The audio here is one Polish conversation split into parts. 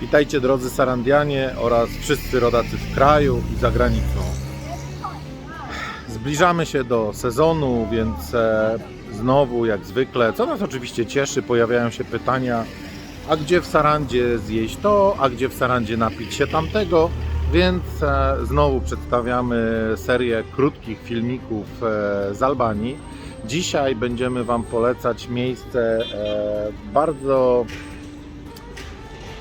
Witajcie drodzy Sarandianie oraz wszyscy rodacy w kraju i za granicą. Zbliżamy się do sezonu, więc e, znowu jak zwykle, co nas oczywiście cieszy, pojawiają się pytania, a gdzie w Sarandzie zjeść to, a gdzie w Sarandzie napić się tamtego, więc e, znowu przedstawiamy serię krótkich filmików e, z Albanii. Dzisiaj będziemy Wam polecać miejsce bardzo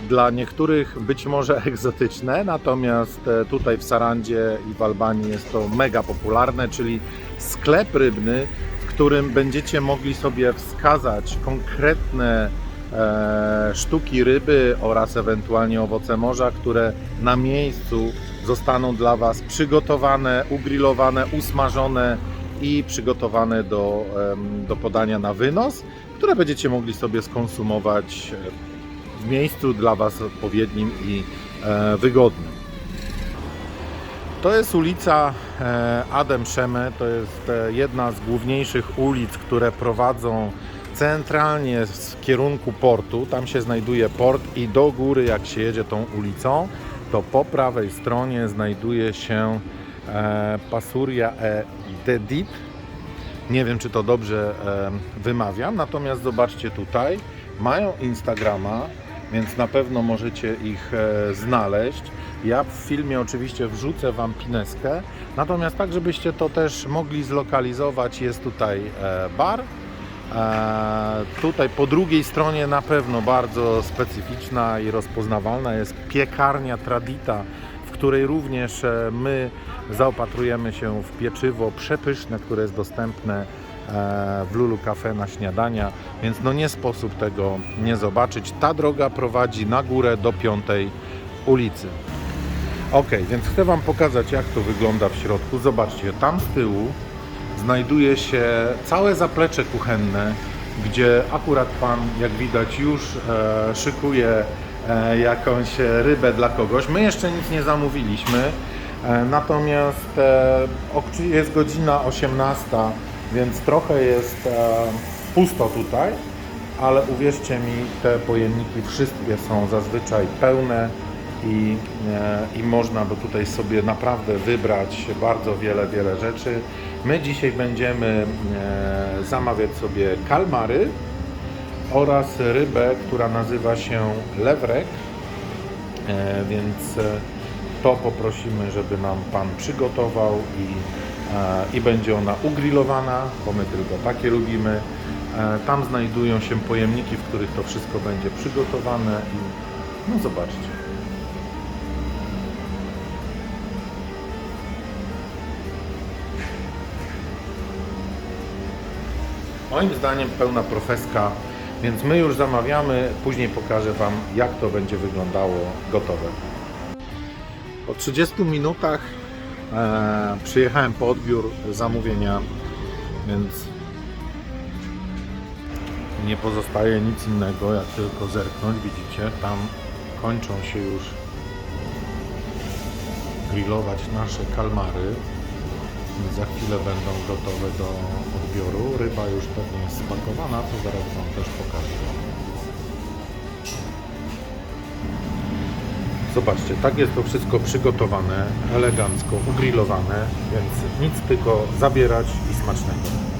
dla niektórych być może egzotyczne, natomiast e, tutaj w Sarandzie i w Albanii jest to mega popularne, czyli sklep rybny, w którym będziecie mogli sobie wskazać konkretne e, sztuki ryby oraz ewentualnie owoce morza, które na miejscu zostaną dla Was przygotowane, ugrillowane, usmażone i przygotowane do, do podania na wynos, które będziecie mogli sobie skonsumować e, w miejscu dla Was odpowiednim i e, wygodnym. To jest ulica e, Adem Szeme, to jest e, jedna z główniejszych ulic, które prowadzą centralnie w kierunku portu. Tam się znajduje port i do góry jak się jedzie tą ulicą, to po prawej stronie znajduje się Pasuria e Dedit. Nie wiem, czy to dobrze wymawiam, natomiast zobaczcie tutaj, mają Instagrama, więc na pewno możecie ich e, znaleźć. Ja w filmie oczywiście wrzucę Wam pineskę, natomiast tak, żebyście to też mogli zlokalizować, jest tutaj e, bar. E, Tutaj po drugiej stronie na pewno bardzo specyficzna i rozpoznawalna jest piekarnia Tradita, w której również my zaopatrujemy się w pieczywo przepyszne, które jest dostępne w Lulu Cafe na śniadania, więc no nie sposób tego nie zobaczyć. Ta droga prowadzi na górę do piątej ulicy. Ok, więc chcę Wam pokazać jak to wygląda w środku. Zobaczcie, tam z tyłu znajduje się całe zaplecze kuchenne, gdzie akurat Pan, jak widać, już e, szykuje e, jakąś rybę dla kogoś. My jeszcze nic nie zamówiliśmy, e, natomiast e, jest godzina 18, więc trochę jest e, pusto tutaj, ale uwierzcie mi, te pojemniki wszystkie są zazwyczaj pełne i, e, i można by tutaj sobie naprawdę wybrać bardzo wiele, wiele rzeczy. My dzisiaj będziemy e, zamawiać sobie kalmary oraz rybę, która nazywa się lewrek, więc to poprosimy, żeby nam Pan przygotował i, i będzie ona ugrillowana, bo my tylko takie lubimy. Tam znajdują się pojemniki, w których to wszystko będzie przygotowane i no zobaczcie. Moim zdaniem pełna profeska, więc my już zamawiamy, później pokażę Wam jak to będzie wyglądało gotowe. Po 30 minutach e, przyjechałem po odbiór zamówienia, więc nie pozostaje nic innego jak tylko zerknąć. Widzicie, tam kończą się już grillować nasze kalmary. Za chwilę będą gotowe do odbioru. Ryba już pewnie jest spakowana, to zaraz Wam też pokażę. Zobaczcie, tak jest to wszystko przygotowane, elegancko, ugrillowane, więc nic tylko zabierać i smacznego.